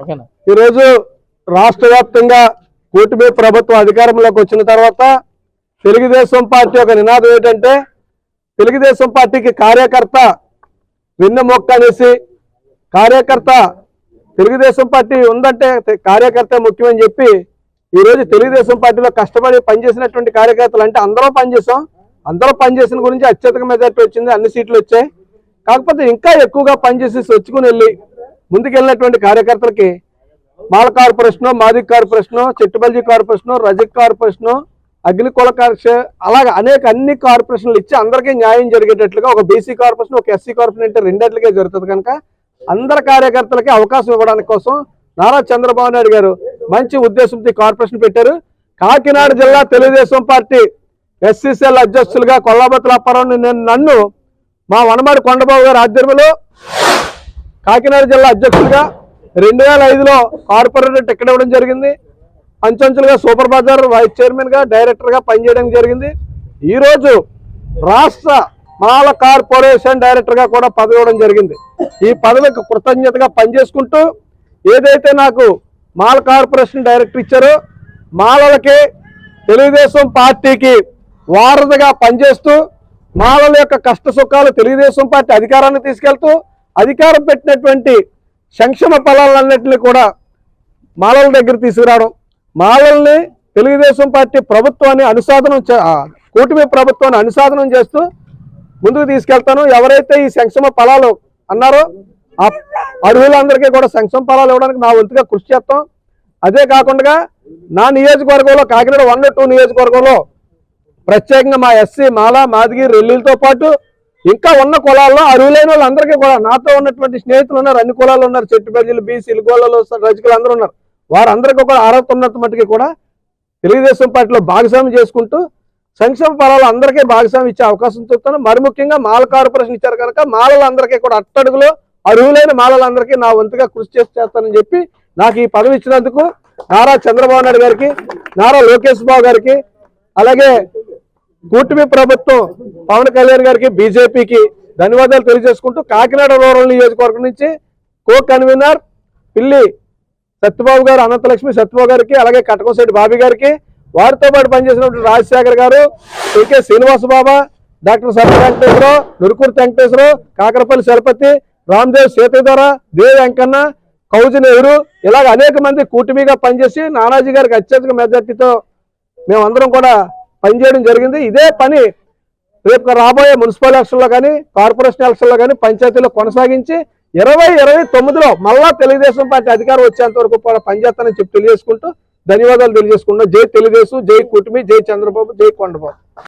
ఓకేనా? ఈరోజు రాష్ట్ర వ్యాప్తంగా కూటమి ప్రభుత్వం అధికారంలోకి వచ్చిన తర్వాత తెలుగుదేశం పార్టీ ఒక నినాదం ఏంటంటే తెలుగుదేశం పార్టీకి కార్యకర్త వెన్నెమొక్క అనేసి కార్యకర్త తెలుగుదేశం పార్టీ ఉందంటే కార్యకర్త ముఖ్యమని చెప్పి ఈరోజు తెలుగుదేశం పార్టీలో కష్టపడి పనిచేసినటువంటి కార్యకర్తలు అంటే అందరూ పనిచేసాం అందరూ పనిచేసిన గురించి అత్యధిక మెజార్టీ వచ్చింది అన్ని సీట్లు వచ్చాయి. కాకపోతే ఇంకా ఎక్కువగా పనిచేసి వచ్చుకుని వెళ్ళి ముందుకెళ్ళినటువంటి కార్యకర్తలకి Mala corporation Madig corporation Chettubalji corporation Rajak corporation Agnikula corporation అలాగే అనేక అన్ని కార్పొరేషన్లు ఇచ్చి అందరికీ న్యాయం జరిగేటట్లుగా ఒక బీసీ కార్పొరేషన్ ఒక ఎస్సీ కార్పొరేషన్ అంటే రెండేట్లుగా జరుగుతుంది కనుక అందరి కార్యకర్తలకి అవకాశం ఇవ్వడానికి కోసం నారా చంద్రబాబు నాయుడు గారు మంచి ఉద్దేశంతో కార్పొరేషన్ పెట్టారు. కాకినాడ జిల్లా తెలుగుదేశం పార్టీ ఎస్సీసీఎల్ అధ్యక్షులుగా కొల్లాబత్తుల అప్పారావు నన్ను మా వనమాడి కొండబాబు గారి ఆధ్వర్యంలో కాకినాడ జిల్లా అధ్యక్షుడిగా రెండు వేల ఐదులో కార్పొరేటర్ టికెట్ ఇవ్వడం జరిగింది. అంచంచులుగా సూపర్ బజార్ వైస్ చైర్మన్గా డైరెక్టర్గా పనిచేయడం జరిగింది. ఈరోజు రాష్ట్ర మాల కార్పొరేషన్ డైరెక్టర్గా కూడా పదవి ఇవ్వడం జరిగింది. ఈ పదవికి కృతజ్ఞతగా పనిచేసుకుంటూ ఏదైతే నాకు మాల కార్పొరేషన్ డైరెక్టర్ ఇచ్చారో మాలలకి తెలుగుదేశం పార్టీకి వారధిగా పనిచేస్తూ మాలల యొక్క కష్ట సుఖాలు తెలుగుదేశం పార్టీ అధికారాన్ని తీసుకెళ్తూ అధికారం పెట్టినటువంటి సంక్షేమ ఫలాలన్నింటినీ కూడా మాలల దగ్గర తీసుకురావడం. మాలల్ని తెలుగుదేశం పార్టీ ప్రభుత్వాన్ని అనుసాధనం చే- కూటమి ప్రభుత్వాన్ని అనుసాధనం చేస్తూ ముందుకు తీసుకెళ్తాను. ఎవరైతే ఈ సంక్షేమ ఫలాలు అన్నారో ఆ అర్హులందరికీ కూడా సంక్షేమ ఫలాలు ఇవ్వడానికి నా వంతుగా కృషి చేస్తాం. అదే కాకుండా నా నియోజకవర్గంలో కాకినాడ వన్ టూ నియోజకవర్గంలో ప్రత్యేకంగా మా ఎస్సీ మాల మాదిగి రెల్లీలతో పాటు ఇంకా ఉన్న కులాల్లో అరువులైన వాళ్ళందరికీ కూడా నాతో ఉన్నటువంటి స్నేహితులు ఉన్నారు అన్ని కులాలు ఉన్నారు చెట్టు ప్రజలు బీసీలు గోళ్ళలు రజకులు అందరూ ఉన్నారు. వారందరికీ కూడా అర్హత ఉన్నంత మట్టుకి కూడా తెలుగుదేశం పార్టీలో భాగస్వామ్యం చేసుకుంటూ సంక్షేమ ఫలాలు అందరికీ భాగస్వామ్యం ఇచ్చే అవకాశం చూస్తాను. మరి ముఖ్యంగా మాల కార్పొరేషన్ ఇచ్చారు కనుక మాలలందరికీ కూడా అట్టడుగులో అర్హులైన మాలలందరికీ నా వంతుగా కృషి చేసి చేస్తానని చెప్పి నాకు ఈ పదవి ఇచ్చినందుకు నారా చంద్రబాబు నాయుడు గారికి నారా లోకేష్ బాబు గారికి అలాగే కూటమి ప్రభుత్వం పవన్ కళ్యాణ్ గారికి బీజేపీకి ధన్యవాదాలు తెలియజేసుకుంటూ కాకినాడ రూరల్ నియోజకవర్గం నుంచి కో కన్వీనర్ పిల్లి సత్యబాబు గారు అనంతలక్ష్మి సత్యబాబు గారికి అలాగే కటకంశెట్టి బాబీ గారికి వారితో పాటు పనిచేసినటువంటి రాజశేఖర్ గారు కె శ్రీనివాస బాబా డాక్టర్ సత్య వెంకటేశ్వరరావు నురుకూరు వెంకటేశ్వరరావు కాకరపల్లి సరపతి రామ్దేవ్ సేతుధర దేవి వెంకన్న కౌజు నెహ్రూ ఇలాగ అనేక మంది కూటమిగా పనిచేసి నానాజీ గారికి అత్యధిక మెజార్టీతో మేమందరం కూడా పనిచేయడం జరిగింది. ఇదే పని రేపు రాబోయే మున్సిపల్ ఎలక్షన్లో కానీ కార్పొరేషన్ ఎలక్షన్లో కానీ పంచాయతీలో కొనసాగించి ఇరవై ఇరవై తొమ్మిదిలో మళ్ళా తెలుగుదేశం పార్టీ అధికారం వచ్చేంత వరకు కూడా పనిచేస్తానని చెప్పి తెలియజేసుకుంటూ ధన్యవాదాలు తెలియజేసుకుంటున్నాం జై తెలుగుదేశం జై కూటమి జై చంద్రబాబు జై కొండబాబు.